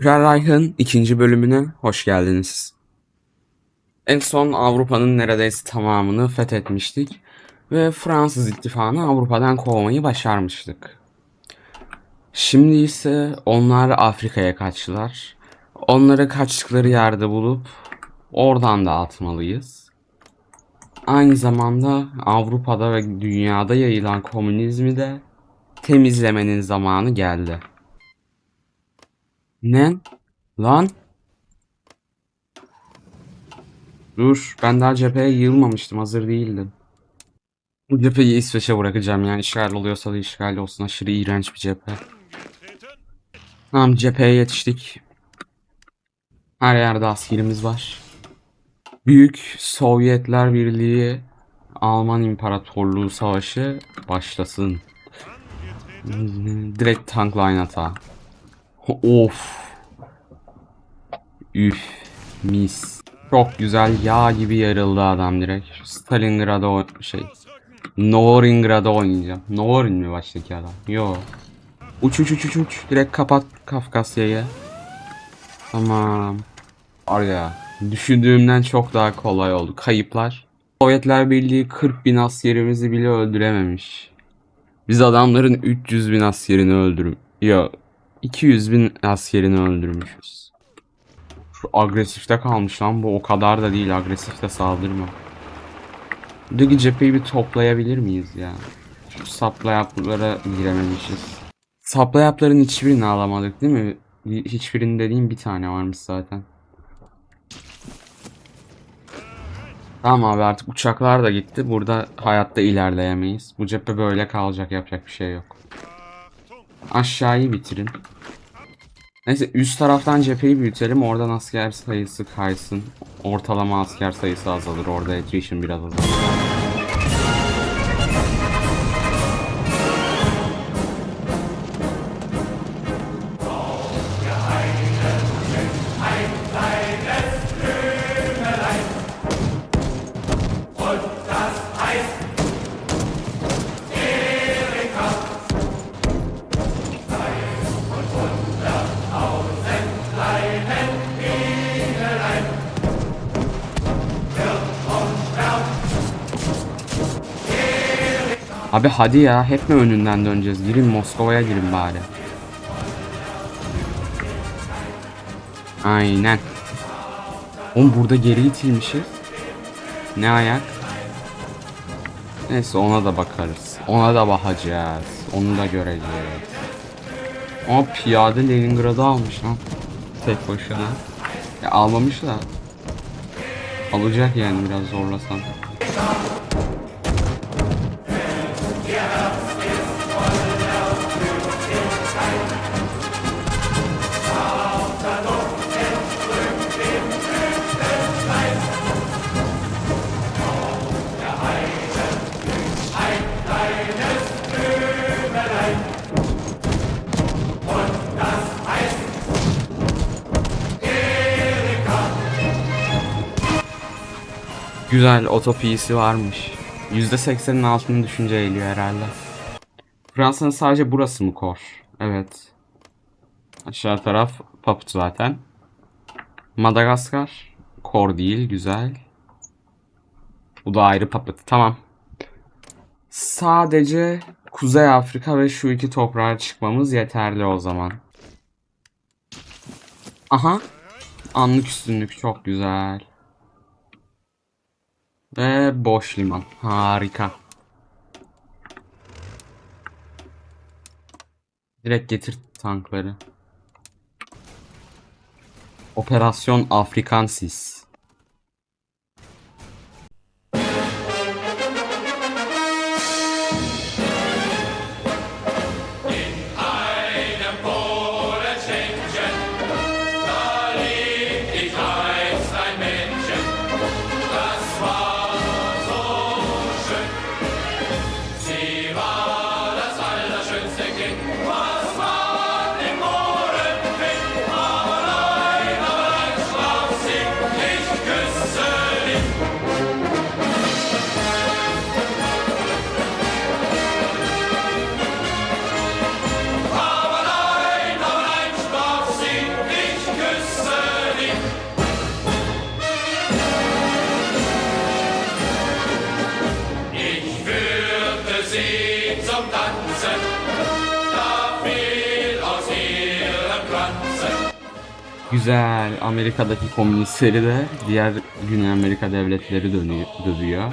Reich'ın ikinci bölümüne hoş geldiniz. En son Avrupa'nın neredeyse tamamını fethetmiştik ve Fransız ittifakını Avrupa'dan kovmayı başarmıştık. Şimdi ise onlar Afrika'ya kaçtılar. Onları kaçtıkları yerde bulup oradan da atmalıyız. Aynı zamanda Avrupa'da ve dünyada yayılan komünizmi de temizlemenin zamanı geldi. Ne? Lan? Dur, ben daha cepheye yığılmamıştım, hazır değildim. Bu cepheyi İsveç'e bırakacağım yani işgal oluyorsa da işgal olsun, aşırı iğrenç bir cephe. Tamam, cepheye yetiştik. Her yerde askerimiz var. Büyük Sovyetler Birliği Alman İmparatorluğu Savaşı başlasın. Direkt tank line atağı. Of. Üf. Mis. Çok güzel yağ gibi yarıldı adam direkt. Şu Stalingrad'a şey. Norringrad'a oynayacağım. Norin mi baştaki adam? Yo. Uç uç uç uç uç. Direkt kapat Kafkasya'yı. Tamam. Var ya. Düşündüğümden çok daha kolay oldu. Kayıplar. Sovyetler Birliği 40 bin askerimizi bile öldürememiş. Biz adamların 300 bin askerini öldürüm. Ya 200 bin askerini öldürmüşüz. Şu agresifte kalmış lan bu o kadar da değil agresifte saldırma. Buradaki cepheyi bir toplayabilir miyiz ya? Şu saplayaplara girememişiz. Saplayapların hiçbirini alamadık değil mi? Hiçbirinin dediğim bir tane varmış zaten. Tamam abi artık uçaklar da gitti. Burada hayatta ilerleyemeyiz. Bu cephe böyle kalacak yapacak bir şey yok. Aşağıyı bitirin. Neyse üst taraftan cepheyi büyütelim. Oradan asker sayısı kaysın. Ortalama asker sayısı azalır. Orada attrition biraz azalır. Abi hadi ya hep mi önünden döneceğiz? Girin Moskova'ya girin bari. Aynen. Oğlum burada geri itilmişiz. Ne ayak? Neyse ona da bakarız. Ona da bakacağız. Onu da göreceğiz. Ama piyade Leningrad'ı almış lan. Tek başına. Ya almamış da. Alacak yani biraz zorlasan. Güzel otopiyisi varmış. %80'in altını düşünce eğiliyor herhalde. Fransa'nın sadece burası mı kor? Evet. Aşağı taraf Paput zaten. Madagaskar kor değil güzel. Bu da ayrı Paput. Tamam. Sadece Kuzey Afrika ve şu iki toprağa çıkmamız yeterli o zaman. Aha. Anlık üstünlük çok güzel. Ve boş liman. Harika. Direkt getir tankları. Operasyon Afrikansis. zum Tanzen. Güzel. Amerika'daki komünistleri de diğer Güney Amerika devletleri dönüyor, dövüyor.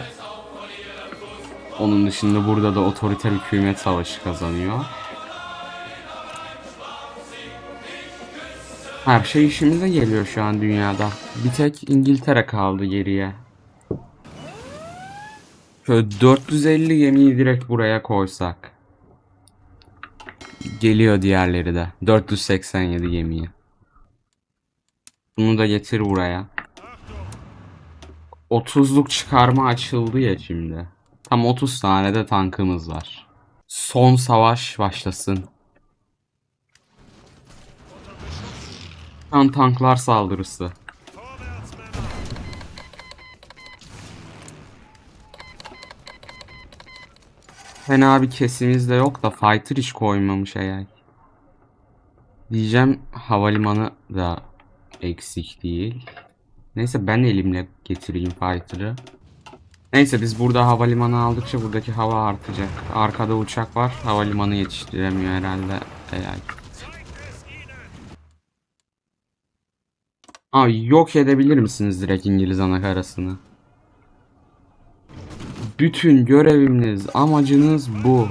Onun dışında burada da otoriter hükümet savaşı kazanıyor. Her şey işimize geliyor şu an dünyada. Bir tek İngiltere kaldı geriye. Şöyle 450 gemiyi direkt buraya koysak. Geliyor diğerleri de. 487 gemiyi. Bunu da getir buraya. 30'luk çıkarma açıldı ya şimdi. Tam 30 tane de tankımız var. Son savaş başlasın. Kan tanklar saldırısı. Fena bir kesimiz de yok da fighter hiç koymamış eğer. Diyeceğim havalimanı da eksik değil. Neyse ben elimle getireyim fighter'ı. Neyse biz burada havalimanı aldıkça buradaki hava artacak. Arkada uçak var. Havalimanı yetiştiremiyor herhalde eğer. Ay yok edebilir misiniz direkt İngiliz anakarasını? Bütün görevimiz, amacınız bu.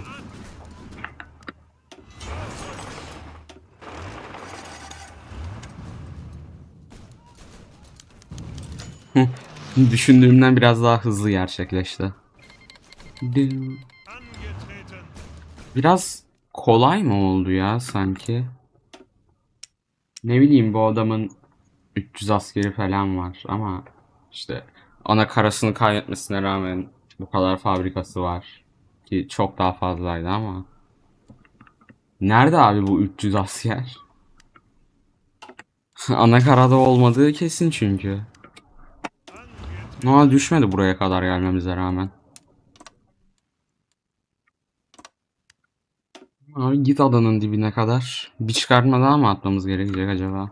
Düşündüğümden biraz daha hızlı gerçekleşti. Biraz kolay mı oldu ya sanki? Ne bileyim bu adamın 300 askeri falan var ama işte ana karasını kaybetmesine rağmen bu kadar fabrikası var. Ki çok daha fazlaydı ama. Nerede abi bu 300 asker? ana karada olmadığı kesin çünkü. Ama düşmedi buraya kadar gelmemize rağmen. Abi git adanın dibine kadar. Bir çıkartma daha mı atmamız gerekecek acaba?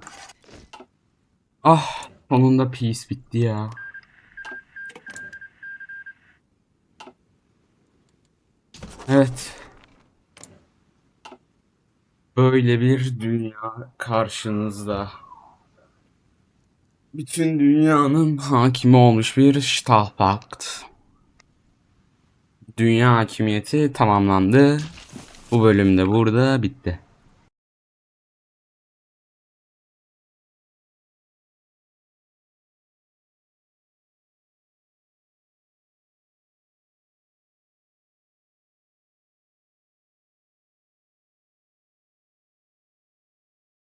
Ah sonunda peace bitti ya. Evet. Böyle bir dünya karşınızda. Bütün dünyanın hakimi olmuş bir Stahlpakt. Dünya hakimiyeti tamamlandı. Bu bölümde burada bitti.